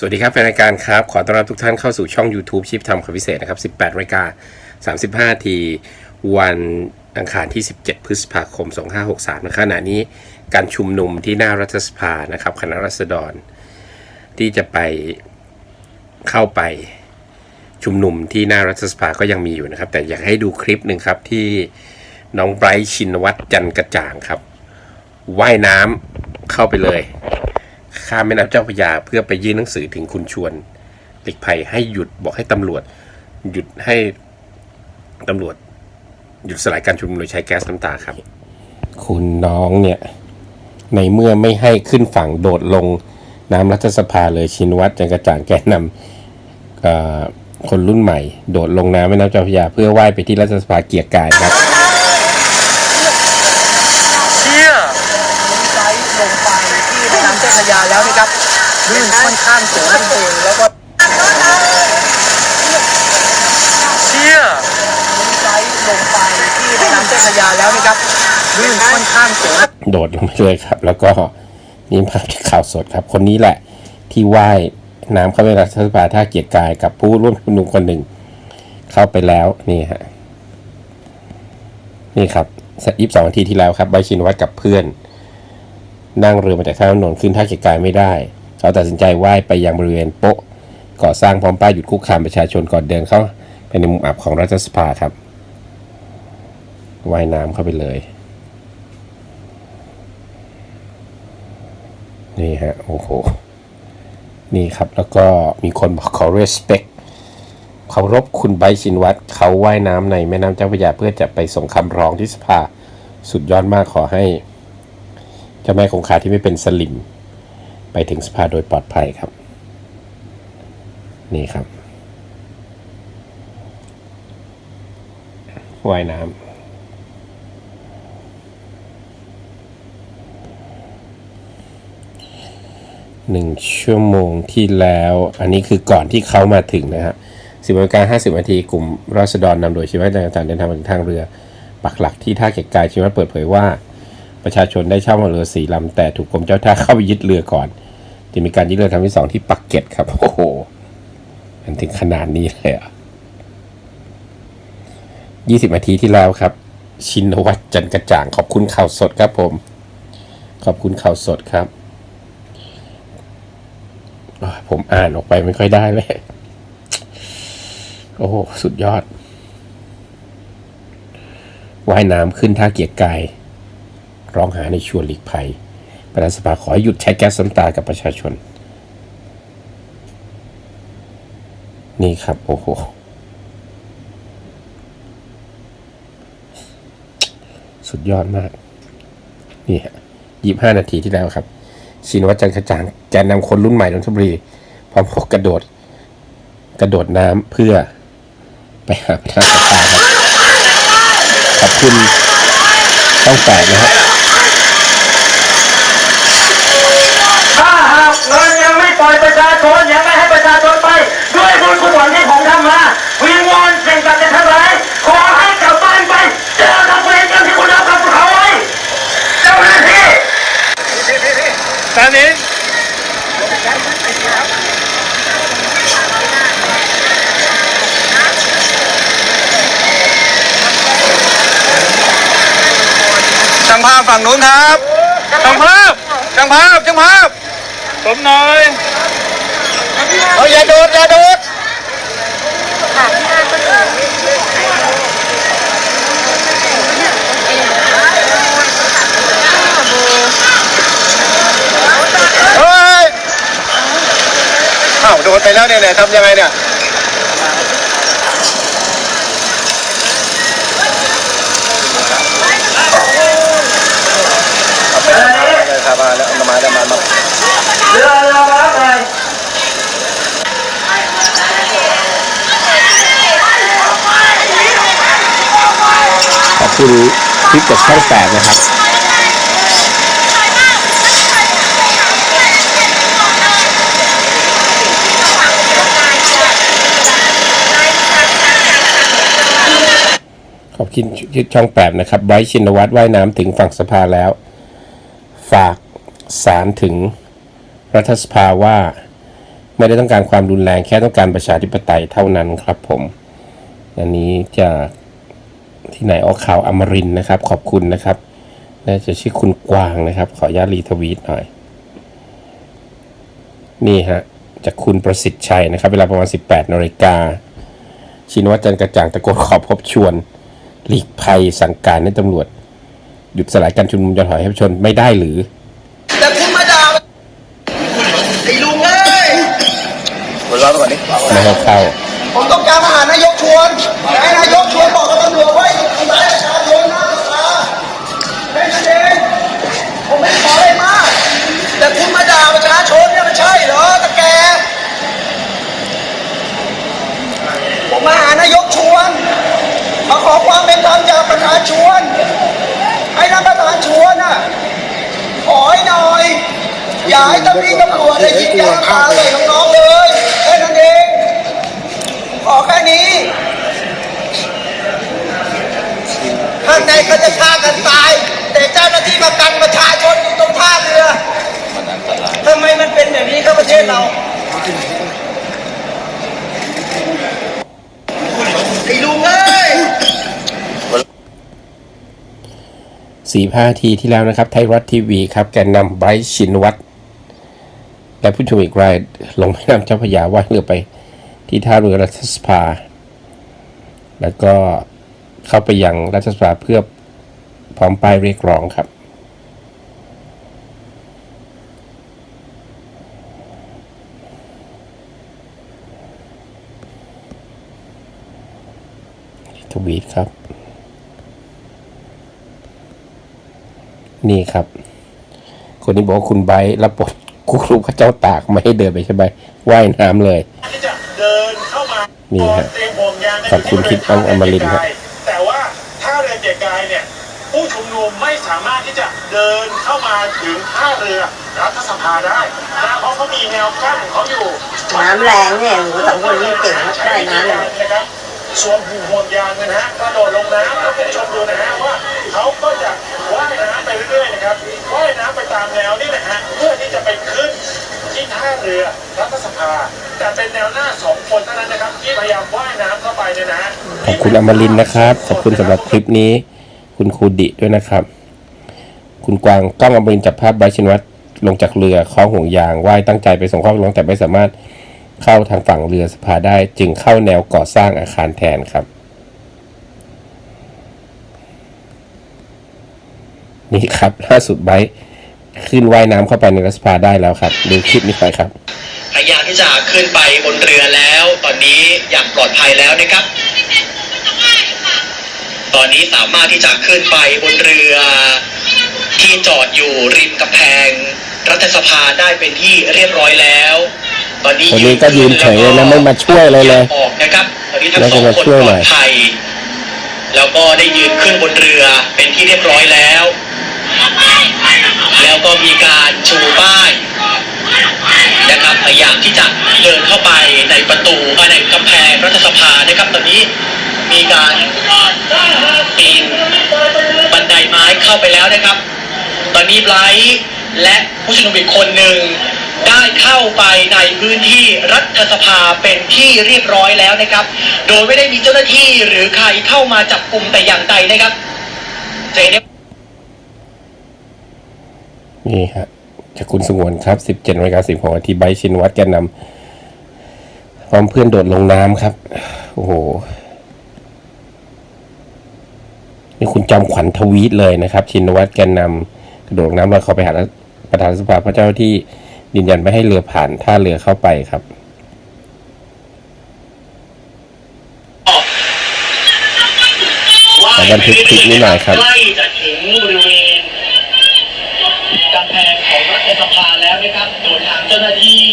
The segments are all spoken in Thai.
สวัสดีครับแฟนรายการครับ ขอต้อนรับทุกท่านเข้าสู่ช่อง YouTube ชิปทำคำพิเศษนะครับ 18รายการ35 ที วันอังคารที่ 17 พฤษภาคม 2563 นะครับขณะนี้การชุมนุมที่หน้ารัฐสภานะครับคณะรัษฎร ที่จะไปเข้าไปชุมนุมที่หน้ารัฐสภาก็ยังมีอยู่นะครับ แต่อยากให้ดูคลิปหนึ่งครับที่น้องไบรท์ชินวัตรจันกระจ่างครับ ว่ายน้ำเข้าไปเลย ข้ามแม่น้ำเจ้าพระยาเพื่อไปยื่นหนังสือถึงคุณชวนหลีกภัยให้หยุดบอกให้ตำรวจ หยุดให้ตำรวจ หยุดสลายการชุมนุมโดยใช้แก๊สน้ำตาครับ คุณน้องเนี่ย ในเมื่อไม่ให้ขึ้นฝั่งโดดลงน้ำรัฐสภาเลยชินวัตรจันกระจ่างแกนนำคนรุ่นใหม่ โดดลงน้ำแม่น้ำเจ้าพระยาเพื่อว่ายไปที่รัฐสภาเกียรกายครับ เชี่ย ไซส์ลงไปที่แม่น้ำเจ้าพระยา แล้วนะครับคลื่นค่อนข้างสูงนั่นเองแล้วก็เชี่ยไซส์ลงไปที่แม่น้ำเจ้าพระยาแล้วนะครับคลื่นค่อนข้างสูงโดดลงไปเลยครับ แล้วก็นี่ภาพจากข่าวสดครับ คนนี้แหละที่ว่ายน้ำเข้าไปรัฐสภาท่าเกียรติกายกับผู้ร่วมชุมนุมคนหนึ่ง เข้าไปแล้วนี่ฮะนี่ครับสักยี่สิบสองนาทีที่แล้วครับใบชินวัตรกับเพื่อน นั่งเรือมาจากท่าน้ำนนขึ้นท่าเกียรติกายไม่ได้ เขาตัดสินใจว่ายไปยังบริเวณโป๊ะก่อสร้างพร้อมป้ายหยุดคุกคามประชาชนก่อนเดินเข้าไปในมุมอับของรัฐสภาครับว่ายน้ำเข้าไปเลย นี่ฮะ โอ้โห นี่ครับแล้วก็มีคนบอกขอ respect เคารพคุณไบชินวัตรเขาว่ายน้ำในแม่น้ำเจ้าพระยาเพื่อจะไปส่งคำร้องที่สภา สุดยอดมากขอให้ จ้าแม่คงคาที่ไม่เป็นสลิม ไปถึงสภาโดยปลอดภัยครับ นี่ครับว่ายน้ำหนึ่งชั่วโมงที่แล้ว อันนี้คือก่อนที่เขามาถึงนะฮะสิบนาฬิกาห้าสิบนาทีกลุ่มราษฎรนำโดยชีวะจันทร์เดินทางมาถึงทางเรือ ปักหลักที่ท่าเกียรติกายชีวะเปิดเผยว่า ประชาชนได้เช่าเรือสี่ลำแต่ถูกกรมเจ้าท่าเข้าไปยึดเรือก่อนจะมีการยึดเรือครั้งที่สองที่ปักเกร็ดครับ โอ้โหมันถึงขนาดนี้เลยอะยี่สิบนาทีที่แล้วครับ ชินวัตรจันกระจ่าง ขอบคุณข่าวสดครับผม ขอบคุณข่าวสดครับอ่าผมอ่านออกไปไม่ค่อยได้เลย โอ้โห สุดยอดว่ายน้ำขึ้นท่าเกียรกาย ร้องหาในชวนหลีกภัย ประธานสภาขอให้หยุดใช้แก๊สน้ำตากับประชาชน นี่ครับ โอ้โห สุดยอดมาก นี่ฮะยี่ห้านาทีที่แล้วครับชินวัตรจันกระจ่างแกนนำคนรุ่นใหม่นนทบุรีพร้อมพกกระโดด กระโดดน้ำเพื่อไปหาประธานสภาครับ ขอบคุณช่องแปดนะฮะถ้าหากเงินยังไม่ปล่อยประชาชนยังไม่ให้ประชาชนไป ด้วยบุญกุศลที่ผมทำมาวิงวอนสิ่งศักดิ์สิทธิ์ทั้งหลายขอให้กลับบ้านไป เจอกับเวรกรรมที่คุณทำกับเขาไว้เจ้าหน้าที่ตอนนี้ ช่างภาพฝั่งนู้นครับช่างภาพช่างภาพช่างภาพผมหน่อยเอาอย่าโดดอย่าโดดเฮ้ยอ้าวโดดไปแล้วเนี่ยเนี่ยทำยังไงเนี่ยเอาไปเลยครับมาแล้วมาแล้วมามา เรือเรือมารับหน่อย คุณคลิปจากช่องแปดนะครับ ขอบคุณช่องแปดนะครับไบรท์ชินวัตรว่ายน้ำถึงฝั่งสภาแล้ว ฝากสารถึงรัฐสภาว่าไม่ได้ต้องการความรุนแรงแค่ต้องการประชาธิปไตยเท่านั้นครับผม อันนี้จาก ที่ไหนออกข่าวอมรินทร์นะครับ ขอบคุณนะครับน่าจะชื่อคุณกวางนะครับ ขออนุญาตรีทวีตหน่อย นี่ฮะจากคุณประสิทธิ์ชัยนะครับ เวลาประมาณ 18นาฬิกาชินวัตรจันทร์กระจ่างตะโกนขอพบชวนหลีกภัยสั่งการให้ตำรวจ หยุดสลายการชุมนุมยอถอยให้ประชาชนไม่ได้หรือ แต่คุณมาด่าไอ้ลุงเอ้ยไม่ให้เข้าผมต้องการมาหานายกชวนให้นายก แต่คุณมาด่าประชาชนเนี่ยมันใช่เหรอตะแกผมมาหานายกชวนมาขอความเป็นธรรมจากประธานชวน ให้ท่านประธานชวนน่ะขอให้หน่อย อย่าให้ตำรวจตำรวจได้ยิงยางตาใส่น้องๆเลยแค่นั้นเองขอแค่นี้ข้างในก็จะฆ่ากันตาย แต่เจ้าหน้าที่ 45นาทีที่แล้วนะครับ ไทยรัฐทีวีครับ แกนนำไบรท์ชินวัตรและผู้ชมอีกรายลงแม่น้ำเจ้าพยาว่าเรือไปที่ท่าเรือรัฐสภา แล้วก็เข้าไปยังรัฐสภาเพื่อพร้อมป้ายเรียกร้องครับ ทวีตครับ นี่ครับ คนนี้บอกว่าคุณไบร์ทรับบทคุกรูพระเจ้าตากไม่ให้เดินไปใช่ไหมว่ายน้ำเลยที่จะเดินเข้ามานี่ฮะเตรียมห่วงยางกันขอบคุณคิดอังอมรินทร์ครับแต่ว่าท่าเรือเกียรติกายเนี่ยผู้ชุมนุมไม่สามารถที่จะเดินเข้ามาถึงท่าเรือรัฐสภาได้นะเพราะเขามีแนวกั้นของเขาอยู่น้ำแรงเนี่ยโอ้โหสองคนนี้เก่งมากใช่น้ำเลยนะครับ สวมหูห่วงยางนะฮะกระโดดลงน้ำแล้วคุณผู้ชมดูนะฮะว่าเขาก็จะว่ายน้ำไปเรื่อยๆนะครับว่ายน้ำไปตามแนวนี่นะฮะเพื่อที่จะไปขึ้นที่ท่าเรือรัฐสภา แต่เป็นแนวหน้าสองคนเท่านั้นนะครับที่พยายามว่ายน้ำเข้าไปเนี่ยนะฮะขอบคุณอมรินทร์นะครับ ขอบคุณสำหรับคลิปนี้ คุณครูดิด้วยนะครับ คุณกวางกล้องอมรินทร์จับภาพไบรท์ชินวัตรลงจากเรือคล้องห่วงยางว่ายตั้งใจไปส่งข้อร้องแต่ไม่สามารถ เข้าทางฝั่งเรือสภาได้จึงเข้าแนวก่อสร้างอาคารแทนครับ นี่ครับล่าสุดไบต์ขึ้นว่ายน้ำเข้าไปในรัฐสภาได้แล้วครับดูคลิปนี้ไปครับพยายามที่จะขึ้นไปบนเรือแล้ว ตอนนี้อย่างปลอดภัยแล้วนะครับ ตอนนี้สามารถที่จะขึ้นไปบนเรือ ที่จอดอยู่ริมกำแพง รัฐสภาได้เป็นที่เรียบร้อยแล้ว คนนี้ก็ยืนเฉยเลยนะไม่มาช่วยอะไรเลยออกนะครับตอนนี้ทั้งแล้วสก็องมาคนช่วยปหลน่ออยดภัยแล้วก็ได้ยืนขึ้นบนเรือเป็นที่เรียบร้อยแล้ว แล้วก็มีการชูป้ายนะครับพยายามที่จะเดินเข้าไปในประตูเอ่อในกำแพงรัฐสภานะครับ ตอนนี้มีการปีนบันไดไม้เข้าไปแล้วนะครับ ตอนนี้ไบรท์และผู้ชุมนุมอีกคนหนึ่ง ได้เข้าไปในพื้นที่รัฐสภาเป็นที่เรียบร้อยแล้วนะครับ โดยไม่ได้มีเจ้าหน้าที่หรือใครเข้ามาจับกลุ่มแต่อย่างใดนะครับจะเห็นได้นี่ฮะจากคุณสงวนครับ 17นาฬิกาสิบหกนาทีไบชินวัตรแกนนำพร้อมเพื่อนโดดลงน้ำครับ โอ้โห นี่คุณจอมขวัญทวีตเลยนะครับ ชินวัตรแกนนำกระโดดน้ำแล้วเขาไปหาประธานสภาพระเจ้าที่ ยืนยันไม่ให้เรือผ่านท่าเรือเข้าไปครับ ขอบันทึกคลิปนี้หน่อยครับ ใกล้จะถึงบริเวณกำแพงของรัฐสภาแล้วนะครับโดยทางเจ้าหน้าที่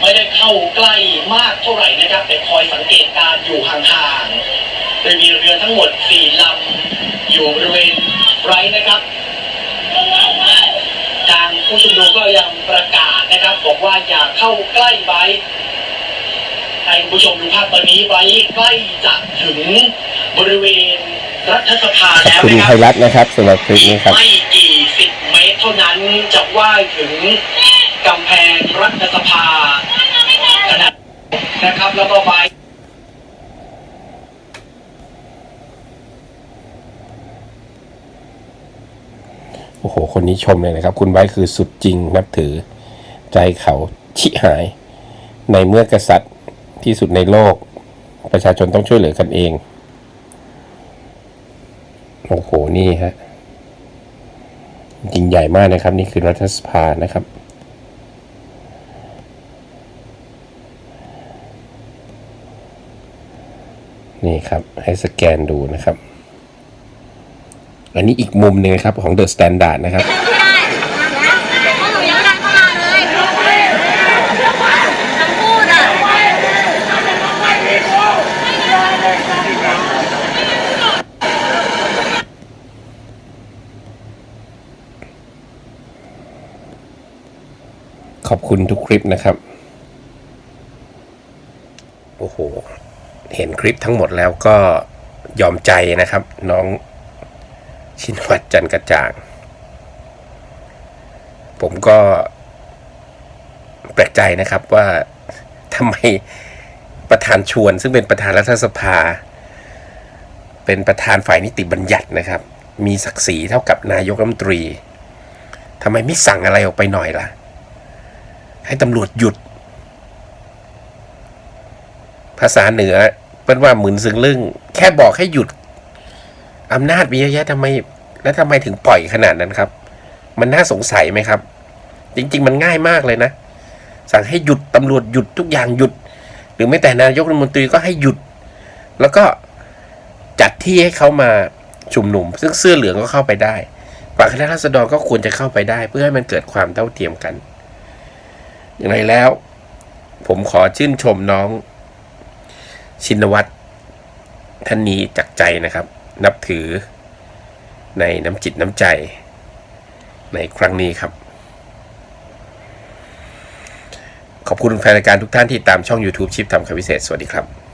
ไม่ได้เข้าใกล้มากเท่าไหร่นะครับ แต่คอยสังเกตการณ์อยู่ห่างๆโดยมีเรือทั้งหมด4ลำอยู่บริเวณไรนะครับทาง ผู้ชุมนุมก็ยังประกาศนะครับบอกว่าอย่าเข้าใกล้ไบค์ให้คุณผู้ชมดูภาพตอนนี้ไบค์ใกล้จะถึงบริเวณรัฐสภาขอบแล้วคุณนะคไทรับยรัฐนะครับสำหรับคลิปนี้ครับไม่กี่สิบเมตรเท่านั้นจะว่ายถึงกำแพงรัฐสภานะครับแล้วก็ไม้ โอ้โห คนนี้ชมเลยนะครับ คุณไว้คือสุดจริงนับถือ ใจเขาชิหาย ในเมื่อกษัตริย์ที่สุดในโลก ประชาชนต้องช่วยเหลือกันเอง โอ้โห นี่ฮะจริงใหญ่มากนะครับ นี่คือรัฐสภานะครับนี่ครับให้สแกนดูนะครับ อันนี้อีกมุมหนึ่งครับของ The Standard นะครับขอบคุณทุกคลิปนะครับ โอ้โห เห็นคลิปทั้งหมดแล้วก็ยอมใจนะครับ น้อง ชินวัตรจันกระจ่าง ผมก็แปลกใจนะครับว่าทำไมประธานชวน ซึ่งเป็นประธานรัฐสภา เป็นประธานฝ่ายนิติบัญญัตินะครับ มีศักดิ์ศรีเท่ากับนายกรัฐมนตรีทำไมไม่สั่งอะไรออกไปหน่อยล่ะ ให้ตำรวจหยุด ภาษาเหนือเป็นว่าหมื่นซึ่งลึ่ง แค่บอกให้หยุด อำนาจมีเยอะแยะทำไม แล้วทำไมถึงปล่อยขนาดนั้นครับ มันน่าสงสัยไหมครับ จริง ๆ มันง่ายมากเลยนะ สั่งให้หยุดตำรวจหยุดทุกอย่างหยุด หรือไม่แต่นายกรัฐมนตรีก็ให้หยุด แล้วก็จัดที่ให้เขามาชุมนุม ซึ่งเสื้อเหลืองก็เข้าไปได้ฝ่ายคณะราษฎรก็ควรจะเข้าไปได้ เพื่อให้มันเกิดความเท่าเทียมกัน อย่างไรแล้ว ผมขอชื่นชมน้อง ชินวัตรท่านนี้จากใจนะครับ นับถือในน้ำจิตน้ำใจในครั้งนี้ครับ ขอบคุณแฟนรายการทุกท่านที่ตามช่อง YouTube ชิปทำคำพิเศษ สวัสดีครับ